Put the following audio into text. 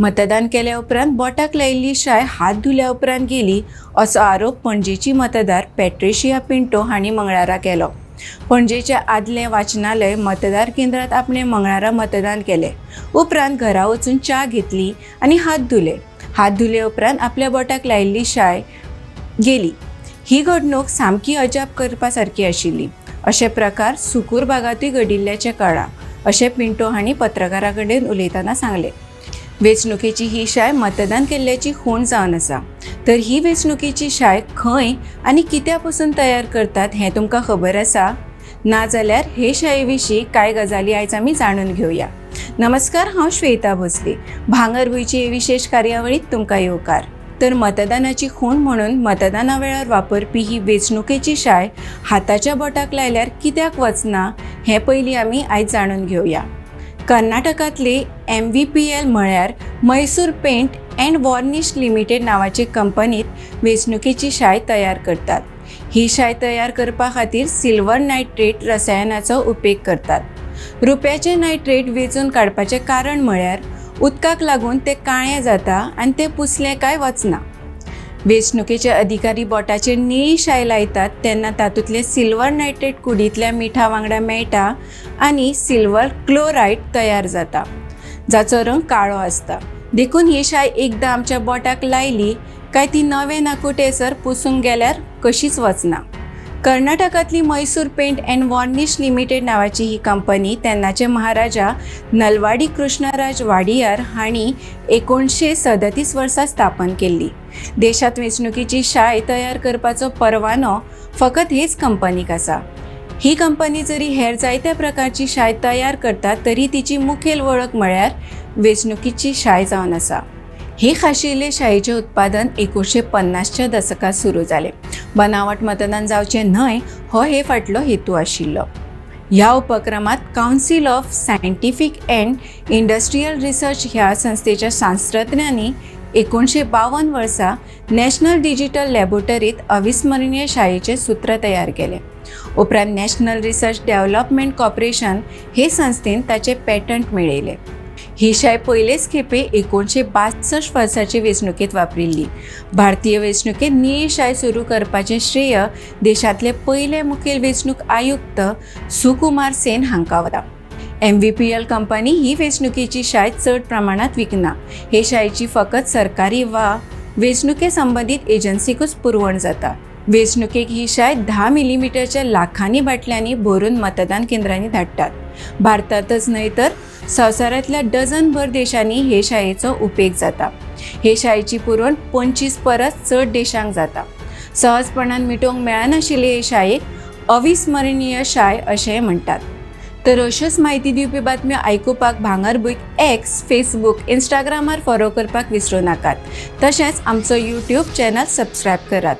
मतदान केल्या उपरांत बोटाक लायिल्ली शाय हात धुल्या उपरांत गेली असो आरोप पणजेची मतदार पॅट्रिशिया पिंटो हांणी मंगळारा केलो. पणजेचे आदले वाचनालय मतदार केंद्रात आपणे मंगळारा मतदान केले. उपरांत घरा वचून च्या घेतली आनी हात धुले. हात धुले उपरांत आपल्या बोटाक लायिल्ली शाय गेली. ही घडणूक सामकी अजाप करपा सारकी आशिल्ली. अशे प्रकार सुकूर भागातूय घडिल्ल्याचे कळा अशें पिंटो हांणी पत्रकारा कडेन उलयतना सांगले. वेंचणुकेची ही शाय मतदान केल्ल्याची खूण जावन आसा तर ही वेंचणुकेची शाय खंय आनी कित्या पसून तयार करतात हें तुमकां खबर आसा नाजाल्यार हे शाये विशीं कांय गजाली आयज आमी जाणून घेवया नमस्कार हांव श्वेता भोसले. भांगर गोंयचे विशेष कार्यावळीत तुमकां येवकार. तर मतदानाची खूण म्हणून मतदाना वेळार वापरपी ही वेंचणुकेची शाय हाताच्या बोटाक लायल्यार कित्याक वचना हें पयलीं आमी आयज जाणून घेवया कर्नाटकांतली एम व्ही पी एल म्हळ्यार Mysore paint and varnish limited नांवाचे कंपनीत वेंचणुकेची शाय तयार करतात. ही शाय तयार करपा खातीर सिल्वर नायट्रेट रसायनाचो उपेग करतात. रुप्याचे नायट्रेट वेचून काडपाचें कारण म्हळ्यार उदकाक लागून ते काळें जाता आनी तें पुसलें काय वचना. वेंचणुकेचे अधिकारी बोटाचेर निळी शाय लायतात. तेन्ना तातूतले सिल्वर नायट्रेट कुडींतल्या मिठा वांगडा मेळटा आनी सिल्वर क्लोरायड तयार जाता. जाचो रंग काळो आसता देखून ही शाय एकदां आमच्या बोटाक लायली काय ती नवे नाकुटेसर पुसूंक गेल्यार कशीच वचना. कर्नाटकांतली Mysore paint and varnish limited नांवाची ही कंपनी तेन्नाचे महाराजा नलवाडी कृष्णराज वाडियार हांणी एकोणशे सदतीस वर्सा स्थापन केल्ली देशांत वेंचणुकेची शाय तयार करपाचो परवानो फकत हेच कंपनीक आसा ही कंपनी जरी हेर जायत्या प्रकारची शाय तयार करता तरी तिची मुखेल वळख म्हळ्यार वेंचणुकीची शाय जावन आसा. हे खाशेले शाळेचें उत्पादन एकोणशे पन्नासच्या दशकात सुरू जालें बनावट मतदान जावचें न्हय हो हे फाटलो हेतू आशिल्लो. ह्या उपक्रमात council of scientific and industrial research ह्या संस्थेच्या शास्त्रज्ञांनी एकोणशे बावन्न वर्सा नॅशनल डिजिटल लॅबोरेटरीत अविस्मरणीय शाळेचे सूत्र तयार केले. उपरांत नॅशनल रिसर्च डेव्हलपमेंट कॉर्पोरेशन हे संस्थेन ताचे पॅटंट मेळयले. ही शाय पयलेच खेपे एकोणशे बासश्ट वर्साचे वेंचणुकेत वापरिल्ली भारतीय वेंचणुकेत निळी शाय सुरू करपाचें श्रेय देशांतले पयले मुखेल वेंचणूक आयुक्त सुकुमार सेन हांकां वता M V P L company ही वेंचणुकेची शाय चड प्रमाणात विकना हे शाळेची फकत सरकारी वा वेंचणुके संबंदीत एजन्सीकूच पुरवण जाता. वेंचणुकेक ही शाय धा मिलीमिटरच्या लाखांनी बाटल्यांनी भरून मतदान केंद्रांनी धाडटात भारतातच न्हय तर संवसारांतल्या डझनभर देशांनी हे शाळेचो उपेग जाता. हे शाळेची पुरवण पंचवीस परस चड देशांक जाता. सहजपणान मिटोवंक मेळनाशिल्ले हे शाळेक अविस्मरणीय शाळ अशें म्हणटात तर अश्योच म्हायती दिवपी बातम्यो आयकुपाक भांगरभूंय एक्स फेसबूक इंस्टाग्रामार फॉलो करपाक विसरूं नाकात. तशेंच आमचो यूट्यूब चॅनल सबस्क्रायब करात.